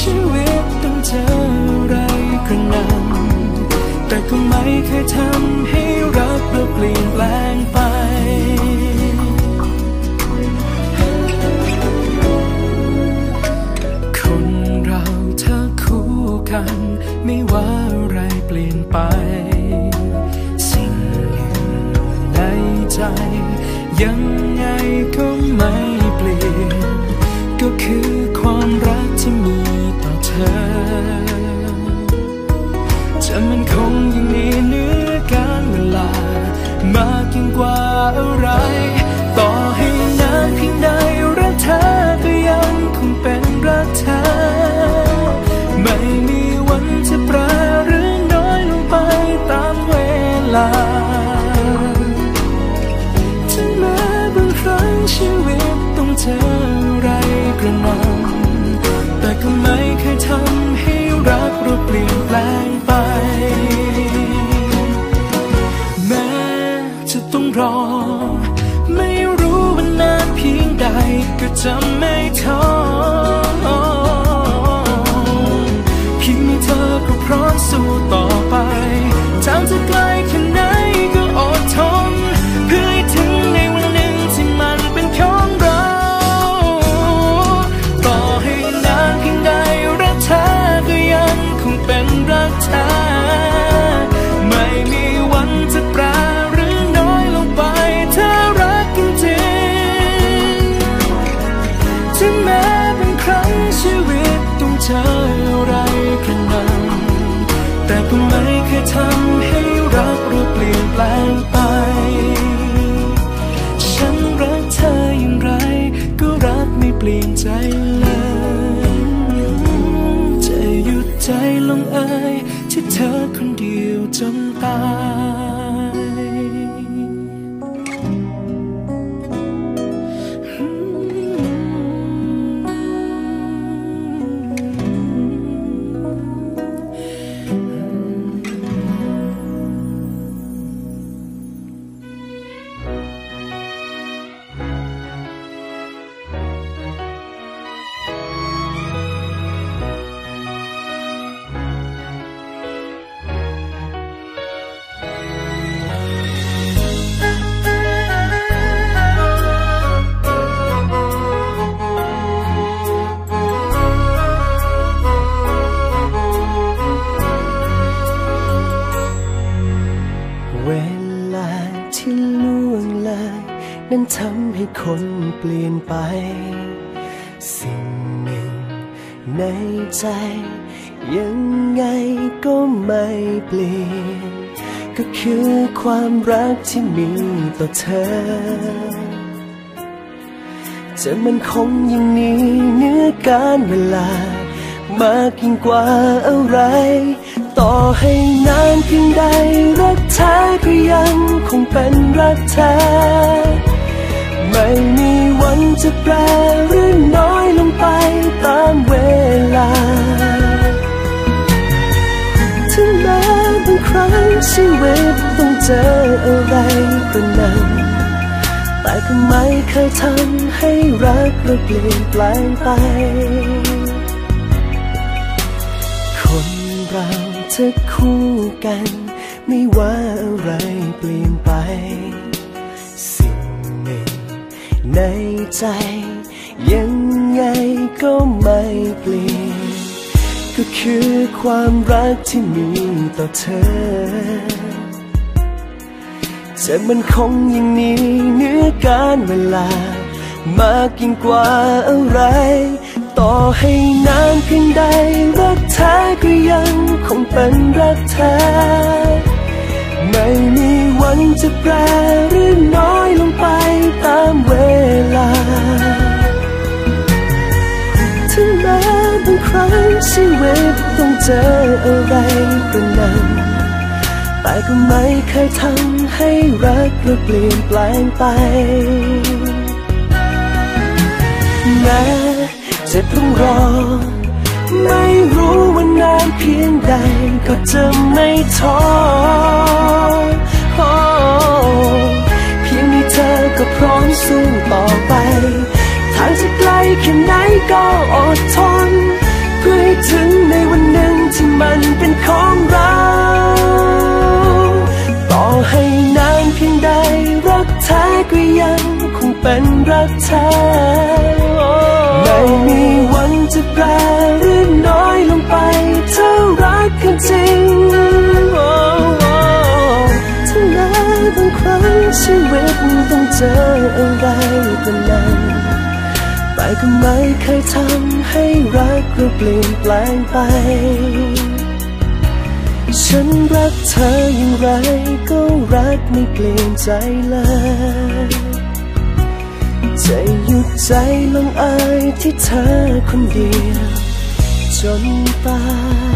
ชีวิตต้องเจออะไรกระหน่ำแต่ก็ไม่เคยทำให้รักเราเปลี่ยนแปลงไปคนเราถ้าคู่กันไม่ว่าอะไรเปลี่ยนไป สิ่งหนึ่งในใจ ยังไงก็ไม่ อะไร ต่อให้นานเพียงใดรักเธอก็ยังคงเป็นรักเธอ ไม่มีวันจะแปรหรือน้อยลงไปตามเวลา ก็จ ตต้องเจออะไรกระหน่ำแต่ก็ไม่เคยทำให้รักเราเปลี่ยนแปลงไป ฉันรักเธออย่างไร ก็รักไม่เปลี่ยนใจเลย จะหยุดใจลงเอยที่เธอคนเดียวจำ คนเปลี่ยนไป สิ่งหนึ่งในใจ ยังไงก็ไม่เปลี่ยน ก็คือความรักที่มีต่อเธอ จะมันคงยังนี้เนื้อการเวลามากยิ่งกว่าอะไร ต่อให้นานเพียงใดรักแท้ก็ยังคงเป็นรักแท้ ไม่มีวันจะแปรหรือน้อยลงไปตามเวลา ถึงแม้บางครั้งชีวิตต้องเจออะไรก็นั้นแต่ก็ไม่เคยทำให้รักเราเปลี่ยนแปลงไป คนเราจะคู่กัน ไม่ว่าอะไรเปลี่ยนไป ในใจ ยังไงก็ไม่เปลี่ยน ก็คือความรักที่มีต่อเธอจะมันคงยังนี้เนื้อการเวลา มากยิ่งกว่าอะไร ต่อให้นานเพียงใดรักแท้ก็ยังคงเป็นรักแท้ไม่มีวันจะแปรหรือน้อยลงไป ตามเวลา ถึงแม้บางครั้งชีวิตต้องเจออะไรกระนั้นแต่ก็ไม่เคยทำให้รักเราเปลี่ยนแปลงไป แม้จะต้องรอ ไม่รู้ว่านานเพียงใดก็จะไม่ท้อเพียงมีเธอก็ พร้อมสู้ต่อไป ทางจะไกลแค่ไหนก็อดทน เพื่อให้ถึงในวันหนึ่งที่มันเป็นของเรา ต่อให้นานเพียงใดรักแท้ก็ยังคงเป็นรักแท้ไม่มีวันจะแปรหรือน้อยลงไปถ้ารักกันจริงถึงแม้บางครั้งชีวิตต้อง เจออะไรก็นั้นแต่ก็ไม่เคยทำให้รักเราเปลี่ยนแปลงไป ฉันรักเธออย่างไรก็รักไม่เปลี่ยนใจเลยจะหยุดใจลงอายที่เธอคนเดียวจนตาย